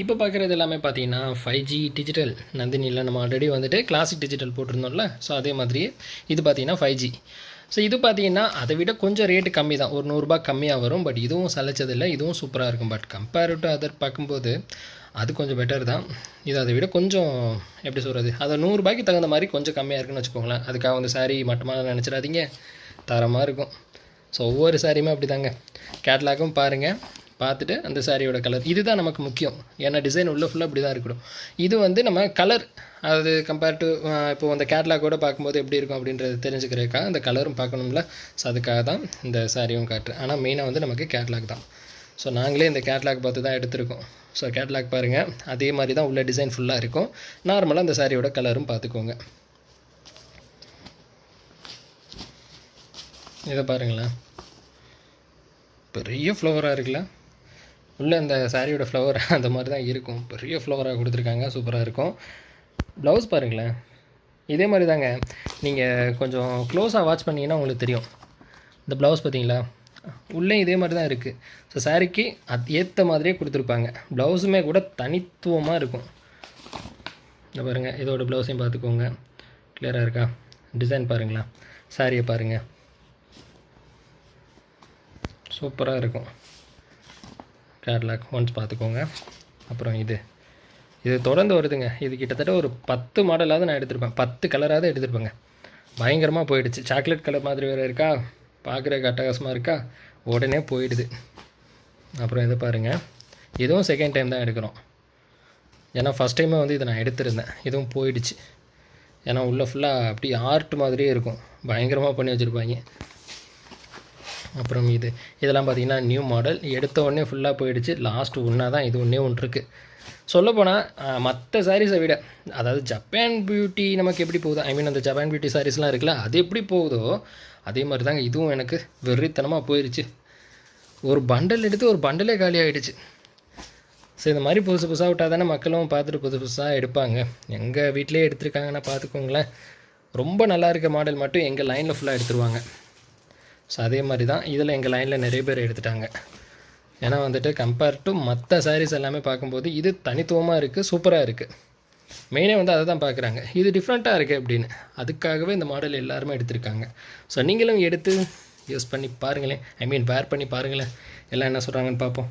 இப்போ பார்க்குறது எல்லாமே பார்த்தீங்கன்னா ஃபைவ் ஜி டிஜிட்டல் நந்தினியில் நம்ம ஆல்ரெடி வந்துட்டு கிளாசிக் டிஜிட்டல் போட்டிருந்தோம்ல. ஸோ அதே மாதிரியே இது பார்த்தீங்கன்னா ஃபைவ் ஜி ஸோ இது பார்த்தீங்கன்னா அதை விட கொஞ்சம் ரேட்டு கம்மி தான் ஒரு நூறுரூபா கம்மியாக வரும். பட் இதுவும் சலைச்சதில்லை இதுவும் சூப்பராக இருக்கும். பட் கம்பேர் டு அதர் பார்க்கும்போது அது கொஞ்சம் பெட்டர் தான். இது அதை விட கொஞ்சம் எப்படி சொல்கிறது அது நூறுரூபாய்க்கு தகுந்த மாதிரி கொஞ்சம் கம்மியாக இருக்குன்னு வச்சுக்கோங்களேன். அதுக்காக வந்து சாரீ மட்டமாக நினச்சிடாதீங்க. தரமாக இருக்கும். ஸோ ஒவ்வொரு சாரியுமே அப்படி தாங்க கேட்லாக்கும் பாருங்கள் பார்த்துட்டு அந்த சாரியோட கலர் இதுதான் நமக்கு முக்கியம். ஏன்னா டிசைன் உள்ளே ஃபுல்லாக அப்படி தான் இருக்கணும். இது வந்து நம்ம கலர் அது கம்பேர் டு இப்போ அந்த கேட்லாகோட பார்க்கும்போது எப்படி இருக்கும் அப்படின்றது தெரிஞ்சுக்கிறதுக்காக அந்த கலரும் பார்க்கணும்ல. ஸோ அதுக்காக தான் இந்த சாரியும் காட்டுறேன். ஆனால் மெயினாக வந்து நமக்கு கேட்லாக் தான். ஸோ நாங்களே இந்த கேட்லாக் பார்த்து தான் எடுத்திருக்கோம். ஸோ கேட்லாக் பாருங்கள் அதே மாதிரி தான் உள்ள டிசைன் ஃபுல்லாக இருக்கும். நார்மலாக அந்த சாரியோட கலரும் பார்த்துக்கோங்க. இதை பாருங்களேன். பெரிய ஃப்ளவராக இருக்குல்ல. உள்ளே அந்த சாரியோட ஃப்ளவர் அந்த மாதிரி தான் இருக்கும். பெரிய ஃப்ளவராக கொடுத்துருக்காங்க. சூப்பராக இருக்கும். ப்ளவுஸ் பாருங்களேன். இதே மாதிரி தாங்க. நீங்கள் கொஞ்சம் க்ளோஸாக வாட்ச் பண்ணிங்கன்னா உங்களுக்கு தெரியும். இந்த ப்ளவுஸ் பார்த்தீங்களா? உள்ளே இதே மாதிரி தான் இருக்குது ஸோ சாரிக்கு அது ஏற்ற மாதிரியே கொடுத்துருப்பாங்க. ப்ளவுஸுமே கூட தனித்துவமாக இருக்கும். இந்த பாருங்கள் இதோட ப்ளவுஸையும் பார்த்துக்கோங்க. கிளியராக இருக்கா? டிசைன் பாருங்களேன். சாரியை பாருங்கள் சூப்பராக இருக்கும். கேட்லாக் ஒன்ஸ் பார்த்துக்கோங்க. அப்புறம் இது. இது தொடர்ந்து வருதுங்க. இது கிட்டத்தட்ட ஒரு பத்து மாடலாவது நான் எடுத்திருப்பேன். பத்து கலராவது எடுத்திருப்பேங்க. பயங்கரமாக போயிடுச்சு. சாக்லேட் கலர் மாதிரி வேறு இருக்கா? பார்க்குறதுக்கு அட்டகாசமாக இருக்கா? உடனே போயிடுது. அப்புறம் இதை பாருங்கள் இதுவும் செகண்ட் டைம் தான் எடுக்கிறோம். ஏன்னா ஃபஸ்ட் டைமே வந்து இதை நான் எடுத்திருந்தேன். இதுவும் போயிடுச்சு. ஏன்னா உள்ளே ஃபுல்லாக அப்படி ஆர்ட் மாதிரியே இருக்கும். பயங்கரமாக பண்ணி வச்சுருப்பாங்க. அப்புறம் இது. இதெல்லாம் பார்த்தீங்கன்னா நியூ மாடல் எடுத்த உடனே ஃபுல்லாக போயிடுச்சு. லாஸ்ட் ஒன்றா தான் இது ஒன்றே ஒன்று இருக்குது சொல்லப்போனால் மற்ற சாரீஸை விட அதாவது ஜப்பான் பியூட்டி நமக்கு எப்படி போகுது? ஐ மீன் அந்த ஜப்பான் பியூட்டி சாரீஸ்லாம் இருக்குல்ல அது எப்படி போகுதோ அதே மாதிரி தாங்க இதுவும் எனக்கு வெறித்தனமாக போயிடுச்சு ஒரு பண்டல் எடுத்து ஒரு பண்டலே காலி ஆகிடுச்சு ஸோ இந்த மாதிரி புதுசு புதுசாக விட்டால் தானே மக்களும் பார்த்துட்டு புதுசு புதுசாக எடுப்பாங்க. எங்கள் வீட்டிலே எடுத்திருக்காங்கன்னா பார்த்துக்கோங்களேன். ரொம்ப நல்லா இருக்க மாடல் மட்டும் எங்கள் லைனில் ஃபுல்லாக எடுத்துருவாங்க. ஸோ அதே மாதிரி தான் இதில் எங்கள் லைனில் நிறைய பேர் எடுத்துட்டாங்க. ஏன்னா வந்துட்டு கம்பேர் டு மற்ற சாரீஸ் எல்லாமே பார்க்கும்போது இது தனித்துவமாக இருக்குது சூப்பராக இருக்குது மெயினே வந்து அதை தான் பார்க்குறாங்க. இது டிஃப்ரெண்ட்டாக இருக்குது அப்படின்னு. அதுக்காகவே இந்த மாடல் எல்லாருமே எடுத்திருக்காங்க. ஸோ நீங்களும் எடுத்து யூஸ் பண்ணி பாருங்களேன். ஐ மீன் வேர் பண்ணி பாருங்களேன். எல்லாம் என்ன சொல்கிறாங்கன்னு பார்ப்போம்.